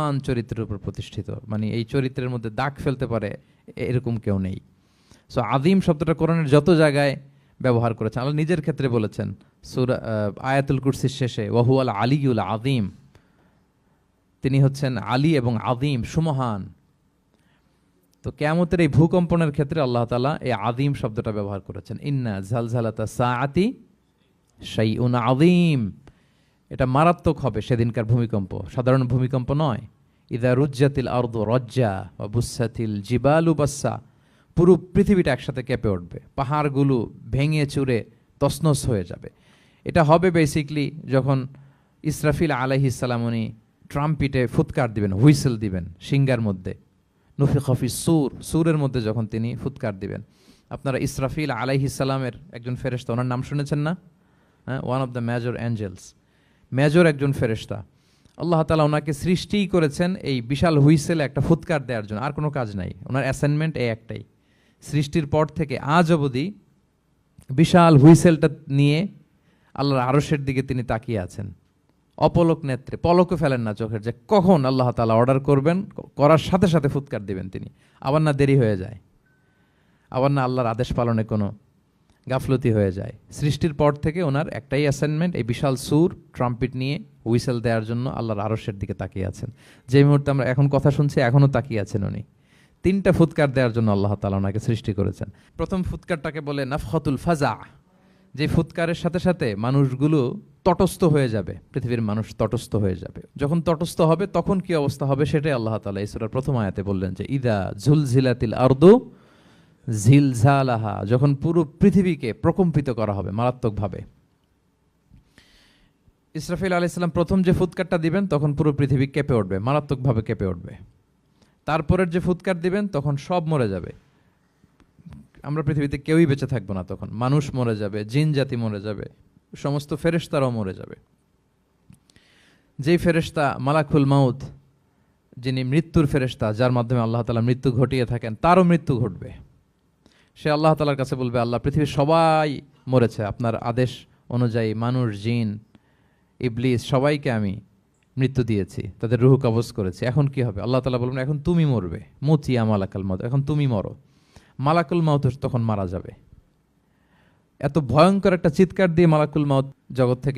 মহান চরিত্রের উপর প্রতিষ্ঠিত। মানে এই চরিত্রের মধ্যে দাগ ফেলতে পারে এরকম কেউ নেই। সো আদিম শব্দটা কোরআনের যত জায়গায় ব্যবহার করেছেন, আল্লাহ নিজের ক্ষেত্রে বলেছেন, সুরা আয়াতুল কুরসির শেষে, ওয়াহুয়াল আলিউল আদিম তিনি হচ্ছেন আলী এবং আদিম সুমহান। তো কেয়ামতের এই ভূকম্পনের ক্ষেত্রে আল্লাহ তালা এই আদিম শব্দটা ব্যবহার করেছেন। ইন্না ঝালঝালাতা সাআতি শাইউন আদিম এটা মারাত্মক হবে সেদিনকার ভূমিকম্প। সাধারণ ভূমিকম্প নয়। ইদা রুজ্জাতিল আর্দ রজ্জা বা বুসাতিল জিবালু বাসা পুরো পৃথিবীটা একসাথে কেঁপে উঠবে। পাহাড়গুলো ভেঙে চুরে তসনস হয়ে যাবে। এটা হবে বেসিকলি যখন ইসরাফিল আলাইহিসাল্লাম উনি ট্রাম্পিটে ফুৎকার দিবেন, হুইসেল দিবেন সিঙ্গার মধ্যে। নুফি খফি সুর, সুরের মধ্যে যখন তিনি ফুৎকার দিবেন। আপনারা ইসরাফিল আলাইহিসাল্লামের একজন ফেরেশতা, ওনার নাম শুনেছেন না? হ্যাঁ one of the major angels major একজন ফেরেশতা। আল্লাহ তালা ওনাকে সৃষ্টিই করেছেন এই বিশাল হুইসেলে একটা ফুৎকার দেওয়ার জন্য। আর কোনো কাজ নাই। ওনার অ্যাসাইনমেন্ট এই একটাই। সৃষ্টির পর থেকে আজ অবধি বিশাল হুইসেলটা নিয়ে আল্লাহর আরশের দিকে তিনি তাকিয়ে আছেন। অপলক নেত্রে পলকও ফেলেন না চোখের যে কখন আল্লাহ তালা অর্ডার করবেন, করার সাথে সাথে ফুৎকার দিবেন তিনি। আবার না দেরি হয়ে যায়। আবার না আল্লাহর আদেশ পালনে কোনো গাফলতি হয়ে যায়। সৃষ্টির পর থেকে ওনার একটাই অ্যাসাইনমেন্ট এই বিশাল সুর ট্রাম্পিট নিয়ে হুইসেল দেওয়ার জন্য আল্লাহর আরশের দিকে তাকিয়ে আছেন। যে মুহূর্তে আমরা এখন কথা শুনছি, এখনও তাকিয়ে আছেন উনি। তিনটা ফুৎকার দেওয়ার জন্য আল্লাহ তালা ওনাকে সৃষ্টি করেছেন। প্রথম ফুৎকারটাকে বলে নাফখতুল ফাজা, যে ফুৎকারের সাথে সাথে মানুষগুলো তটস্থ হয়ে যাবে, পৃথিবীর মানুষ তটস্থ হয়ে যাবে। যখন তটস্থ হবে, তখন কি অবস্থা হবে সেটাই আল্লাহ তালা ইসরার প্রথম আয়াতে বললেন যে, ইদা ঝুলঝিলাতিল আর্দু ঝিলঝালাহা, যখন পুরো পৃথিবীকে প্রকম্পিত করা হবে মারাত্মকভাবে। ইসরাফিল আলাইসাল্লাম প্রথম যে ফুৎকারটা দিবেন, তখন পুরো পৃথিবী কেঁপে উঠবে, মারাত্মকভাবে কেঁপে উঠবে। তারপরের যে ফুৎকার দিবেন, তখন সব মরে যাবে। আমরা পৃথিবীতে কেউই বেঁচে থাকব না তখন। মানুষ মরে যাবে, জিন জাতি মরে যাবে, সমস্ত ফেরেশতারাও মরে যাবে। যেই ফেরেশতা মালাকুল মাউত, যিনি মৃত্যুর ফেরেশতা, যার মাধ্যমে আল্লাহ তালা মৃত্যু ঘটিয়ে থাকেন, তারও মৃত্যু ঘটবে। সে আল্লাহ তালার কাছে বলবে, আল্লাহ, পৃথিবীর সবাই মরেছে। আপনার আদেশ অনুযায়ী মানুষ, জিন, ইবলিস, সবাইকে আমি মৃত্যু দিয়েছি, তাদের রুহু কবজ করেছি। এখন কি হবে? আল্লাহ তালা বলবেন, এখন তুমি মরবে। মতিয়া মালাকাল মত এখন তুমি মরো। মালাকুল মাউত তখন মারা যাবে। এত ভয়ঙ্কর একটা চিৎকার দিয়ে মালাকুল মাউত জগৎ থেকে